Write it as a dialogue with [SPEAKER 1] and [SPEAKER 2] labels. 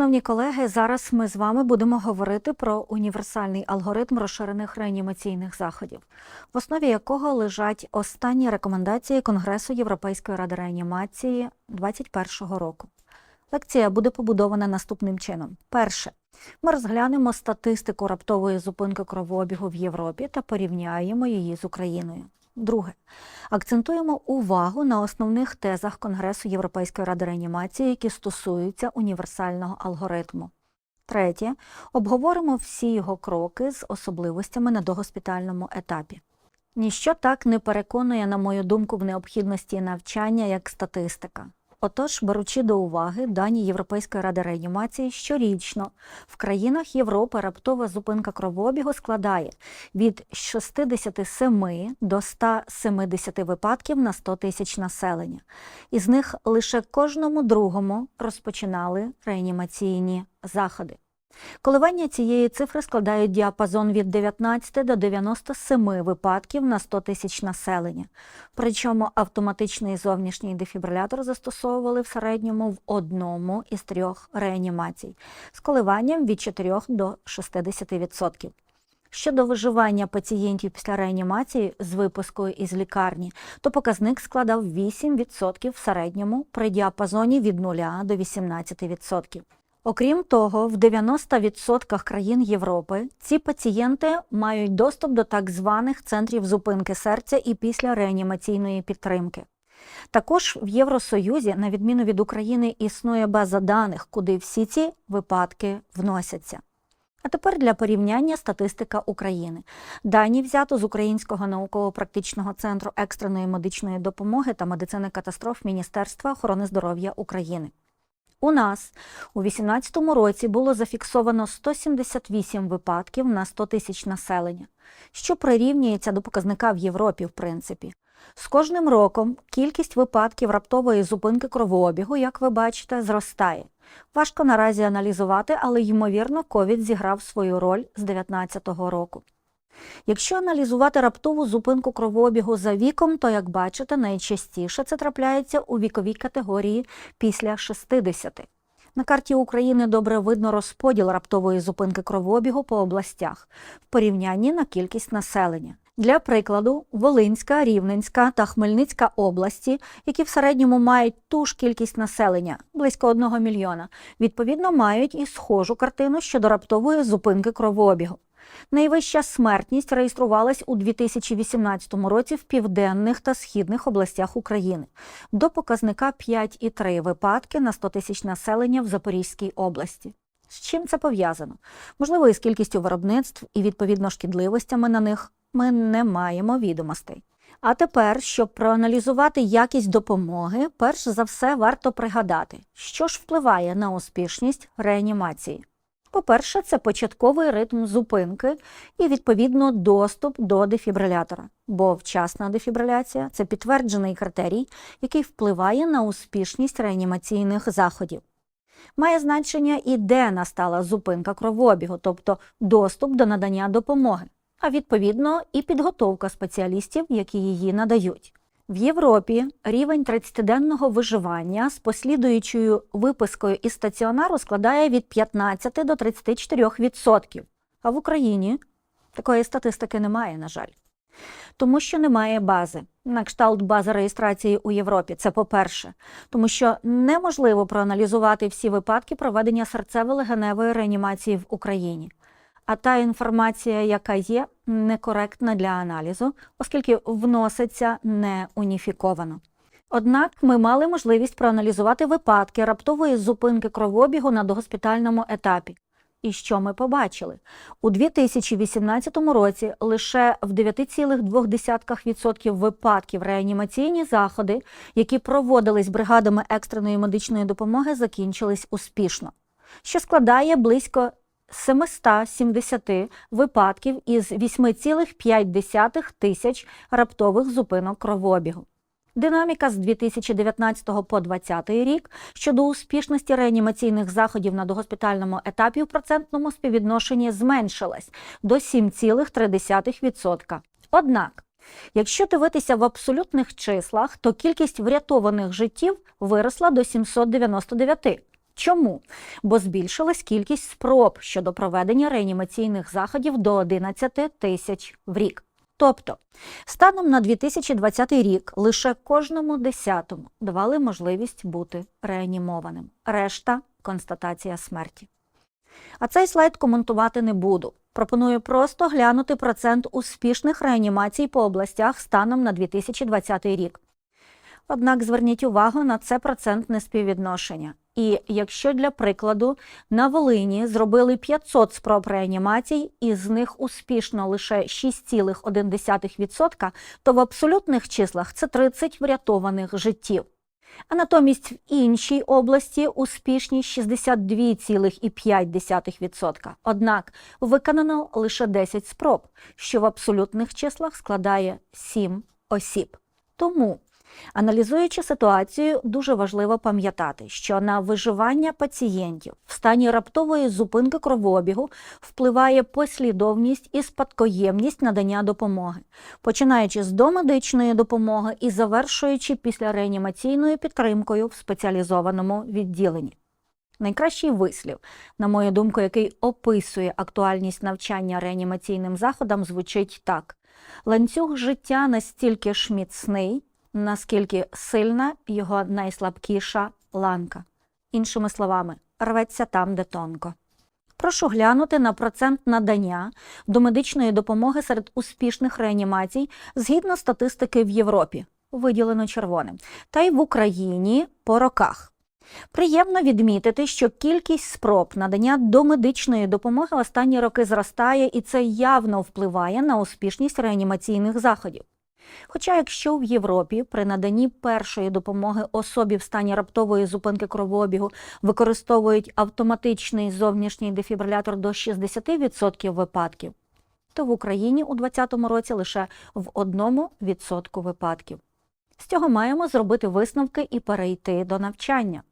[SPEAKER 1] Шановні колеги, зараз ми з вами будемо говорити про універсальний алгоритм розширених реанімаційних заходів, в основі якого лежать останні рекомендації Конгресу Європейської ради реанімації 2021 року. Лекція буде побудована наступним чином: перше, ми розглянемо статистику раптової зупинки кровообігу в Європі та порівняємо її з Україною. Друге, акцентуємо увагу на основних тезах Конгресу Європейської ради реанімації, які стосуються універсального алгоритму. Третє, обговоримо всі його кроки з особливостями на догоспітальному етапі. Ніщо так не переконує, на мою думку, в необхідності навчання як статистика. Отож, беручи до уваги дані Європейської ради реанімації, щорічно в країнах Європи раптова зупинка кровообігу складає від 67 до 170 випадків на 100 тисяч населення. Із них лише кожному другому розпочинали реанімаційні заходи. Коливання цієї цифри складають діапазон від 19 до 97 випадків на 100 тисяч населення. Причому автоматичний зовнішній дефібрилятор застосовували в середньому в одному із трьох реанімацій з коливанням від 4 до 60%. Щодо виживання пацієнтів після реанімації з випускою із лікарні, то показник складав 8% в середньому при діапазоні від 0 до 18%. Окрім того, в 90% країн Європи ці пацієнти мають доступ до так званих центрів зупинки серця і після реанімаційної підтримки. Також в Євросоюзі, на відміну від України, існує база даних, куди всі ці випадки вносяться. А тепер для порівняння статистика України. Дані взято з Українського науково-практичного центру екстреної медичної допомоги та медицини катастроф Міністерства охорони здоров'я України. У нас у 2018 році було зафіксовано 178 випадків на 100 тисяч населення, що прирівнюється до показника в Європі, в принципі. З кожним роком кількість випадків раптової зупинки кровообігу, як ви бачите, зростає. Важко наразі аналізувати, але ймовірно, ковід зіграв свою роль з 2019 року. Якщо аналізувати раптову зупинку кровообігу за віком, то, як бачите, найчастіше це трапляється у віковій категорії після 60. На карті України добре видно розподіл раптової зупинки кровообігу по областях в порівнянні на кількість населення. Для прикладу, Волинська, Рівненська та Хмельницька області, які в середньому мають ту ж кількість населення близько 1 мільйона, відповідно мають і схожу картину щодо раптової зупинки кровообігу. Найвища смертність реєструвалась у 2018 році в південних та східних областях України до показника 5,3 випадки на 100 тисяч населення в Запорізькій області. З чим це пов'язано? Можливо, із кількістю виробництв і відповідно шкідливостями на них ми не маємо відомостей. А тепер, щоб проаналізувати якість допомоги, перш за все варто пригадати, що ж впливає на успішність реанімації. По-перше, це початковий ритм зупинки і, відповідно, доступ до дефібрилятора, бо вчасна дефібриляція це підтверджений критерій, який впливає на успішність реанімаційних заходів. Має значення і де настала зупинка кровообігу, тобто доступ до надання допомоги, а відповідно і підготовка спеціалістів, які її надають. В Європі рівень 30-денного виживання з послідуючою випискою із стаціонару складає від 15 до 34%. А в Україні такої статистики немає, на жаль. Тому що немає бази. На кшталт бази реєстрації у Європі. Це по-перше, тому що неможливо проаналізувати всі випадки проведення серцево-легеневої реанімації в Україні. А та інформація, яка є, некоректна для аналізу, оскільки вноситься не уніфіковано. Однак ми мали можливість проаналізувати випадки раптової зупинки кровообігу на догоспітальному етапі. І що ми побачили? У 2018 році лише в 9,2% випадків реанімаційні заходи, які проводились бригадами екстреної медичної допомоги, закінчились успішно, що складає близько 770 випадків із 8,5 тисяч раптових зупинок кровообігу. Динаміка з 2019 по 2020 рік щодо успішності реанімаційних заходів на догоспітальному етапі в процентному співвідношенні зменшилась до 7,3%. Однак, якщо дивитися в абсолютних числах, то кількість врятованих життів виросла до 799. Чому? Бо збільшилась кількість спроб щодо проведення реанімаційних заходів до 11 тисяч в рік. Тобто, станом на 2020 рік лише кожному десятому давали можливість бути реанімованим. Решта констатація смерті. А цей слайд коментувати не буду. Пропоную просто глянути процент успішних реанімацій по областях станом на 2020 рік. Однак зверніть увагу на це процентне співвідношення. І якщо для прикладу на Волині зробили 500 спроб реанімацій, і з них успішно лише 6,1%, то в абсолютних числах це 30 врятованих життів. А натомість в іншій області успішність 62,5%. Однак виконано лише 10 спроб, що в абсолютних числах складає 7 осіб. Тому Аналізуючи ситуацію, дуже важливо пам'ятати, що на виживання пацієнтів в стані раптової зупинки кровообігу впливає послідовність і спадкоємність надання допомоги, починаючи з домедичної допомоги і завершуючи після реанімаційною підтримкою в спеціалізованому відділенні. Найкращий вислів, на мою думку, який описує актуальність навчання реанімаційним заходам, звучить так: ланцюг життя настільки ж міцний наскільки сильна його найслабкіша ланка. Іншими словами, рветься там, де тонко. Прошу глянути на процент надання домедичної допомоги серед успішних реанімацій згідно статистики в Європі, виділено червоним, та й в Україні по роках. Приємно відмітити, що кількість спроб надання домедичної допомоги останні роки зростає, і це явно впливає на успішність реанімаційних заходів. Хоча, якщо в Європі при наданні першої допомоги особі в стані раптової зупинки кровообігу використовують автоматичний зовнішній дефібрилятор до 60% випадків, то в Україні у 2020 році лише в 1% випадків. З цього маємо зробити висновки і перейти до навчання.